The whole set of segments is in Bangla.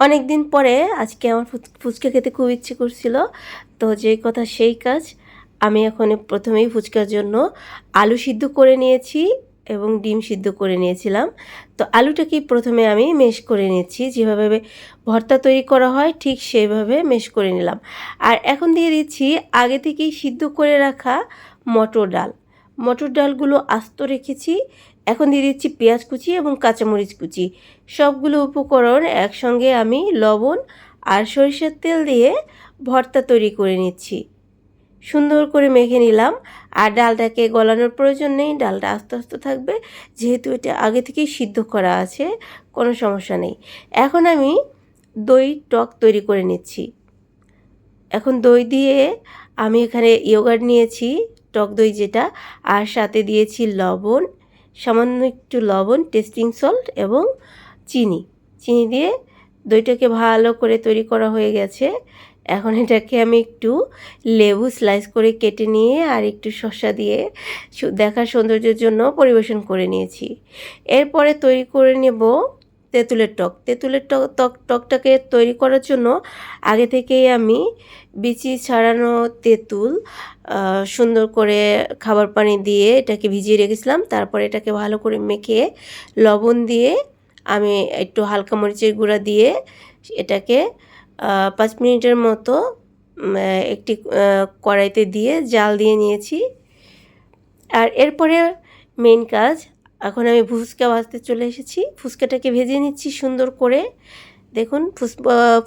অনেক দিন পরে আজকে আমার ফুচকা খেতে খুব ইচ্ছে করছিল। তো যেই কথা সেই কাজ। আমি এখন প্রথমেই ফুচকার জন্য আলু সিদ্ধ করে নিয়েছি এবং ডিম সিদ্ধ করে নিয়েছিলাম। তো আলুটাকে প্রথমে আমি মেশ করে নিয়েছি যেভাবে ভর্তা তৈরি করা হয়, ঠিক সেইভাবে মেশ করে নিলাম। আর এখন দিয়ে দিচ্ছি আগে থেকেই সিদ্ধ করে রাখা মটর ডাল। মটর ডালগুলো আস্ত রেখেছি। এখন দিয়ে দিচ্ছি পেঁয়াজ কুচি এবং কাঁচামরিচ কুচি। সবগুলো উপকরণ একসঙ্গে আমি লবণ আর সরিষার তেল দিয়ে ভর্তা তৈরি করে নিচ্ছি। সুন্দর করে মেখে নিলাম। আর ডালটাকে গলানোর প্রয়োজন নেই, ডালটা আস্তে আস্তে থাকবে। যেহেতু এটা আগে থেকেই সিদ্ধ করা আছে, কোনো সমস্যা নেই। এখন আমি দই টক তৈরি করে নিচ্ছি। এখন দই দিয়ে আমি এখানে ইয়োগার্ট নিয়েছি, টক দই যেটা। আর সাথে দিয়েছি লবণ সামান্য একটু লবণ টেস্টিং সল্ট এবং চিনি। চিনি দিয়ে দইটাকে ভালো করে তৈরি করা হয়ে গেছে। এখন এটাকে আমি একটু লেবু স্লাইস করে কেটে নিয়ে আর একটু শসা দিয়ে দেখার সৌন্দর্যের জন্য পরিবেশন করে নিয়েছি। এরপরে তৈরি করে নেব তেঁতুলের টক। তেঁতুলের টক টক, টকটাকে তৈরি করার জন্য আগে থেকেই আমি বিচি ছাড়ানো তেঁতুল সুন্দর করে খাবার পানি দিয়ে এটাকে ভিজিয়ে রেখেছিলাম। তারপরে এটাকে ভালো করে মেখে লবণ দিয়ে আমি একটু হালকা মরিচের গুঁড়া দিয়ে এটাকে পাঁচ মিনিটের মতো একটি কড়াইতে দিয়ে জাল দিয়ে নিয়েছি। আর এরপরে মেন কাজ এখন আমি ফুচকা ভাজতে চলে এসেছি। ফুচকাটাকে ভেজে নিচ্ছি সুন্দর করে। দেখুন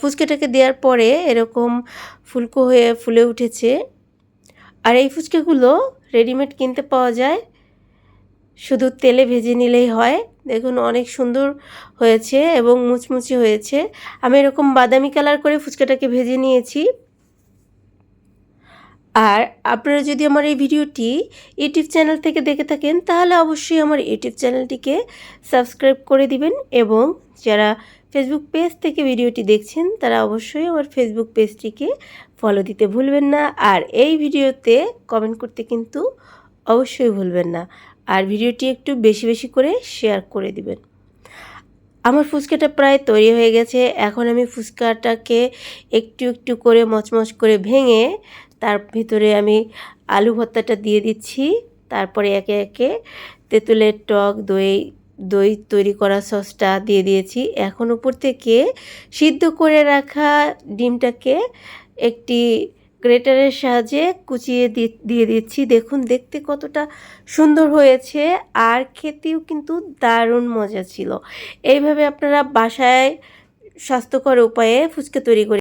ফুচকাটাকে দেওয়ার পরে এরকম ফুলকো হয়ে ফুলে উঠেছে। আর এই ফুচকাগুলো রেডিমেড কিনতে পাওয়া যায়। শুধু তেলে ভেজে নিলেই হয়। দেখুন, অনেক সুন্দর হয়েছে এবং মুচমুচে হয়েছে। আমি এরকম বাদামি কালার করে ফুচকাটাকে ভেজে নিয়েছি। আর আপনারা যদি আমার এই ভিডিওটি ইউটিউব চ্যানেল থেকে দেখে থাকেন, তাহলে অবশ্যই আমার ইউটিউব চ্যানেলটিকে সাবস্ক্রাইব করে দিবেন এবং যারা ফেসবুক পেজ থেকে ভিডিওটি দেখছেন, তারা অবশ্যই আমার ফেসবুক পেজটিকে ফলো দিতে ভুলবেন না। আর এই ভিডিওতে কমেন্ট করতে কিন্তু অবশ্যই ভুলবেন না। আর ভিডিওটি একটু বেশি বেশি করে শেয়ার করে দিবেন। আমার ফুচকাটা প্রায় তৈরি হয়ে গেছে। এখন আমি ফুচকাটাকে একটু একটু করে মচমচ করে ভেঙে তার ভিতরে আমি আলু ভর্তাটা দিয়ে দিচ্ছি। তারপরে একে একে তেঁতুলের টক, দই দই তৈরি করা সসটা দিয়ে দিয়েছি। এখন উপর থেকে সিদ্ধ করে রাখা ডিমটাকে একটি গ্রেটারের সাহায্যে কুচিয়ে দিয়ে দিচ্ছি। দেখুন, দেখতে কতটা সুন্দর হয়েছে আর খেতেও কিন্তু দারুণ মজা ছিল। এইভাবে আপনারা বাসায় স্বাস্থ্যকর উপায়ে ফুচকা তৈরি করে